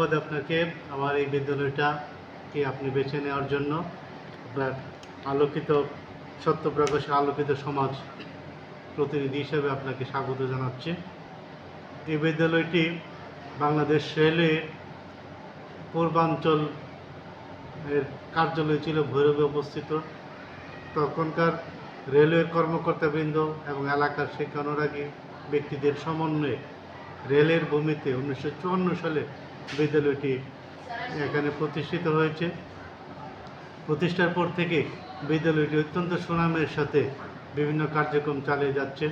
ধন্যবাদ আপনাকে আমার এই বিদ্যালয়টাকে আপনি বেছে নেওয়ার জন্য। আপনার আলোকিত সত্যপ্রকাশে আলোকিত সমাজ প্রতিনিধি হিসেবে আপনাকে স্বাগত জানাচ্ছি। এই বিদ্যালয়টি বাংলাদেশ রেলওয়ে পূর্বাঞ্চল এর কার্যালয় ছিল ভৈরবে অবস্থিত। তখনকার রেলওয়ের কর্মকর্তাবৃন্দ এবং এলাকার শিক্ষা অনুরাগী ব্যক্তিদের সমন্বয়ে রেলের ভূমিতে উনিশশো চুয়ান্ন সালে বিদ্যালয়টি এখানে প্রতিষ্ঠিত হয়েছে। প্রতিষ্ঠার পর থেকে বিদ্যালয়টি অত্যন্ত সুনামের সাথে বিভিন্ন কার্যক্রম চালিয়ে যাচ্ছে।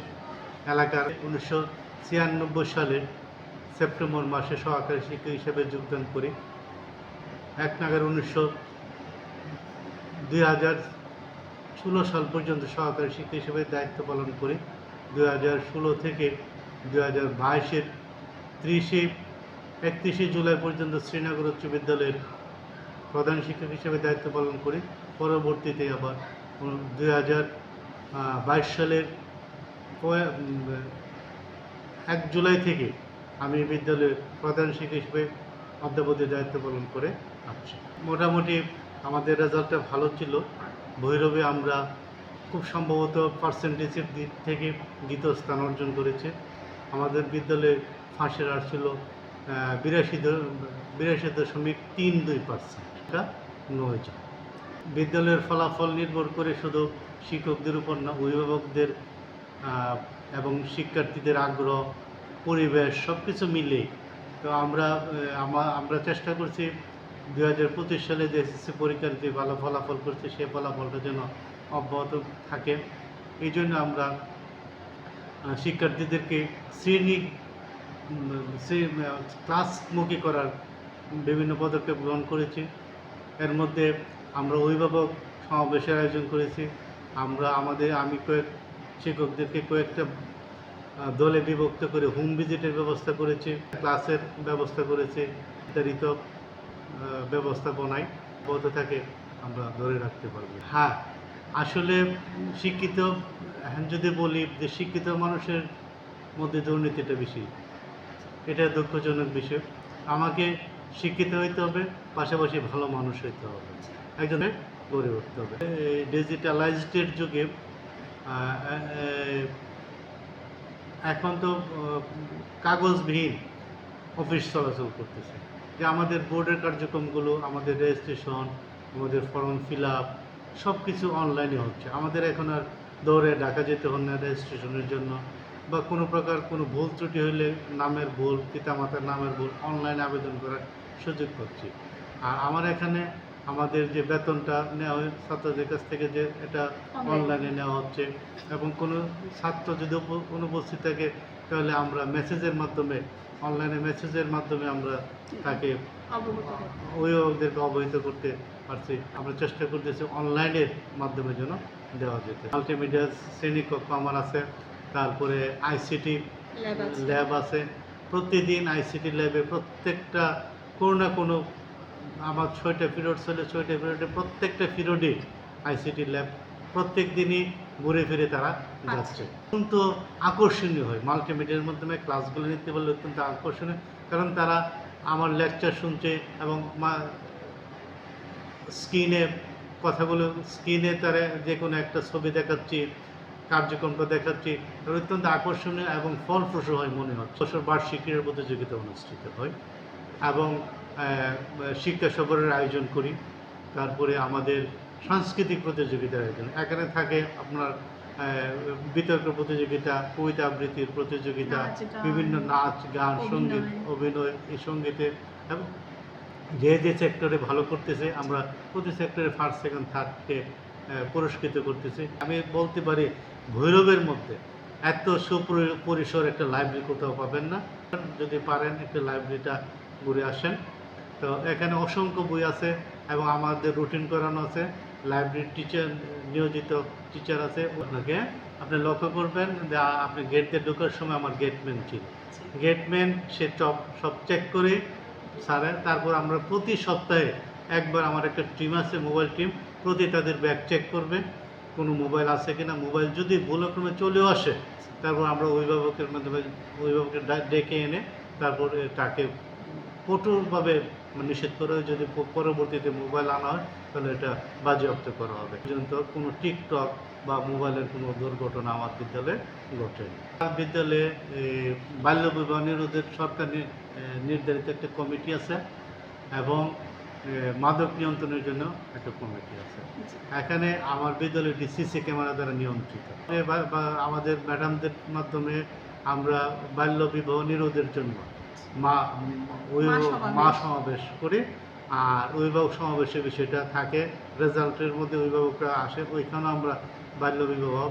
এলাকার উনিশশো ছিয়ানব্বই সালে সেপ্টেম্বর মাসে সহকারী শিক্ষক হিসেবে যোগদান করি। এক নাগার উনিশশো হাজার ষোলো সাল পর্যন্ত সহকারী শিক্ষক হিসেবে দায়িত্ব পালন করি। দুই হাজার ষোলো থেকে দুই হাজার বাইশের ত্রিশে একত্রিশে জুলাই পর্যন্ত শ্রীনগর উচ্চ বিদ্যালয়ের প্রধান শিক্ষক হিসেবে দায়িত্ব পালন করি। পরবর্তীতে আবার দুই হাজার বাইশ সালের এক জুলাই থেকে আমি বিদ্যালয়ের প্রধান শিক্ষক হিসেবে অধ্যাপতির দায়িত্ব পালন করে আসছি। মোটামুটি আমাদের রেজাল্টটা ভালো ছিল। ভৈরবে আমরা খুব সম্ভবত পার্সেন্টেজের দিক থেকে দ্বিতীয় স্থান অর্জন করেছে। আমাদের বিদ্যালয়ে ফাঁসের আর ছিল বিরাশি বিরাশি দশমিক তিন দুই পার্সেন্টটা নয় জন। বিদ্যালয়ের ফলাফল নির্ভর করে শুধু শিক্ষকদের উপর না, অভিভাবকদের এবং শিক্ষার্থীদের আগ্রহ, পরিবেশ সব কিছু মিলে। তো আমরা আমরা চেষ্টা করছি দু হাজার পঁচিশ সালে যে এসএসসি পরীক্ষার যে ভালো ফলাফল করছে, সে ফলাফলটা যেন অব্যাহত থাকে। এই জন্য আমরা শিক্ষার্থীদেরকে শ্রেণি আহ, ক্লাসমুখী করার বিভিন্ন পদক্ষেপ গ্রহণ করেছি। এর মধ্যে আমরা অভিভাবক সমাবেশের আয়োজন করেছি। আমরা আমাদের আমি কয়েক শিক্ষকদেরকে কয়েকটা দলে বিভক্ত করে হোম ভিজিটের ব্যবস্থা করেছি ক্লাসের ব্যবস্থা করেছি বিস্তারিত ব্যবস্থাপনায় বলতে থাকে আমরা ধরে রাখতে পারব। হ্যাঁ আসলে শিক্ষিত এখন যদি বলি যে শিক্ষিত মানুষের মধ্যে দুর্নীতিটা বেশি। এটা দুঃখজনক বিষয়। আমাকে শিক্ষিত হইতে হবে, পাশাপাশি ভালো মানুষ হইতে হবে। একজনে গড়ে উঠতে হবে। ডিজিটালাইজডের যুগে এখন তো কাগজবিহীন অফিস চলাচল করতেছে। যে আমাদের বোর্ডের কার্যক্রমগুলো, আমাদের রেজিস্ট্রেশন আমাদের ফর্ম ফিল আপ সব কিছু অনলাইনে হচ্ছে। আমাদের এখন আর দৌড়ে ঢাকা যেতে হন না রেজিস্ট্রেশনের জন্য। বা কোনো প্রকার কোনো ভুল ত্রুটি হলে নামের ভুল পিতামাতার নামের ভুল অনলাইনে আবেদন করার সুযোগ পাচ্ছি। আর আমার এখানে আমাদের যে বেতনটা নেওয়া হয় ছাত্রদের কাছ থেকে যে এটা অনলাইনে নেওয়া হচ্ছে এবং কোনো ছাত্র যদি অনুপস্থিত থাকে তাহলে আমরা মেসেজের মাধ্যমে অনলাইনে মেসেজের মাধ্যমে আমরা তাকে অভিভাবকদেরকে অবহিত করতে পারছি। আমরা চেষ্টা করতেছি অনলাইনের মাধ্যমে যেন দেওয়া যেতে। মাল্টিমিডিয়া শ্রেণীকক্ষ আমার আছে। তারপরে আইসিটি ল্যাব আছে। প্রতিদিন আইসিটি ল্যাবে প্রত্যেকটা কোনো না কোনো আমার ছয়টা পিরিয়ড চলে ছয়টা পিরিয়ডে প্রত্যেকটা পিরিয়ডে আইসিটি ল্যাব প্রত্যেক দিনই ঘুরে ফিরে তারা যাচ্ছে। অত্যন্ত আকর্ষণীয় হয়। মাল্টিমিডিয়ার মাধ্যমে ক্লাসগুলো নিতে পারলে অত্যন্ত আকর্ষণীয়। কারণ তারা আমার লেকচার শুনছে এবং মা- স্ক্রিনে কথাগুলো স্ক্রিনে তারা যে কোনো একটা ছবি দেখাচ্ছি কার্যক্রমটা দেখাচ্ছি অত্যন্ত আকর্ষণীয় এবং ফলপ্রসূ হয় মনে হচ্ছে। বছর বার্ষিক ক্রীড়া প্রতিযোগিতা অনুষ্ঠিত হয় এবং শিক্ষা সফরের আয়োজন করি। তারপরে আমাদের সাংস্কৃতিক প্রতিযোগিতার আয়োজন। এখানে থাকে আপনার বিতর্ক প্রতিযোগিতা কবিতা আবৃত্তির প্রতিযোগিতা বিভিন্ন নাচ গান সংগীত অভিনয়। অভিনয় এই সঙ্গীতে এবং যে যে সেক্টরে ভালো করতেছে আমরা প্রতি সেক্টরে ফার্স্ট সেকেন্ড থার্ডকে পুরস্কৃত করতেছি। আমি বলতে পারি ভৈরবের মধ্যে এত সুপরিসর একটা লাইব্রেরি কোথাও পাবেন না। যদি পারেন একটা লাইব্রেরিটা ঘুরে আসেন। তো এখানে অসংখ্য বই আছে এবং আমাদের রুটিন করানো আছে। লাইব্রেরির টিচার নিয়োজিত টিচার আছে। আপনাকে, আপনি লক্ষ্য করবেন যে আপনি গেট দিয়ে ঢোকার সময় আমার গেটম্যান ছিল। গেটম্যান সে সব চেক করে সারে। তারপর আমরা প্রতি সপ্তাহে একবার আমার একটা টিম আছে মোবাইল টিম প্রতি তাদের ব্যাগ চেক করবে, কোনো মোবাইল আছে কি না মোবাইল যদি ভুলক্রমে চলেও আসে, তারপর আমরা অভিভাবকের মাধ্যমে, অভিভাবকের ডেকে এনে তারপরে তাকে কঠোরভাবে নিষেধ করে যদি পরবর্তীতে মোবাইল আনা হয়, তাহলে এটা বাজেয়াপ্ত করা হবে। পর্যন্ত কোনো টিকটক বা মোবাইলের কোনো দুর্ঘটনা আমার বিদ্যালয়ে ঘটেনি। আমার বিদ্যালয়ে বাল্যবিবাহ নিরোধের সরকার নির্ধারিত একটা কমিটি আছে এবং মাদক নিয়ন্ত্রণের জন্য একটা কমিটি আছে। এখানে আমার বিদ্যালয়টি সিসি ক্যামেরা দ্বারা নিয়ন্ত্রিত। বা- আমাদের ম্যাডামদের মাধ্যমে আমরা বাল্য বিবাহ নিরোধের জন্য মা। মা সমাবেশ। করি। আর অভিভাবক সমাবেশে বিষয়টা থাকে রেজাল্টের মধ্যে অভিভাবকরা আসে ওইখানে আমরা বাল্য বিবাহ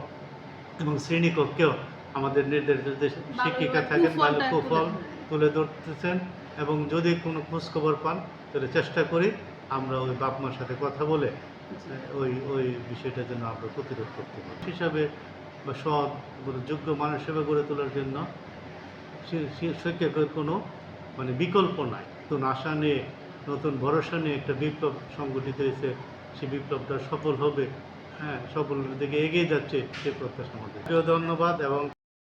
এবং শ্রেণীকক্ষেও আমাদের যে শিক্ষিকা থাকেন বাল্য কুফল তুলে ধরতেছেন। এবং যদি কোনো খোঁজখবর পান তাহলে চেষ্টা করি আমরা ওই বাপ মার সাথে কথা বলে ওই ওই বিষয়টার জন্য আমরা প্রতিরোধ করতে পারি। হিসাবে বা সৎ যোগ্য মানুষ হিসেবে গড়ে তোলার জন্য শিক্ষকের কোনো মানে বিকল্প নাই। নতুন আশা নিয়ে নতুন ভরসা নিয়ে একটা বিপ্লব সংগঠিত হয়েছে সেই বিপ্লবটা সফল হবে হ্যাঁ সফলের দিকে এগিয়ে যাচ্ছে সে প্রত্যাশা আমাদের। প্রিয় ধন্যবাদ এবং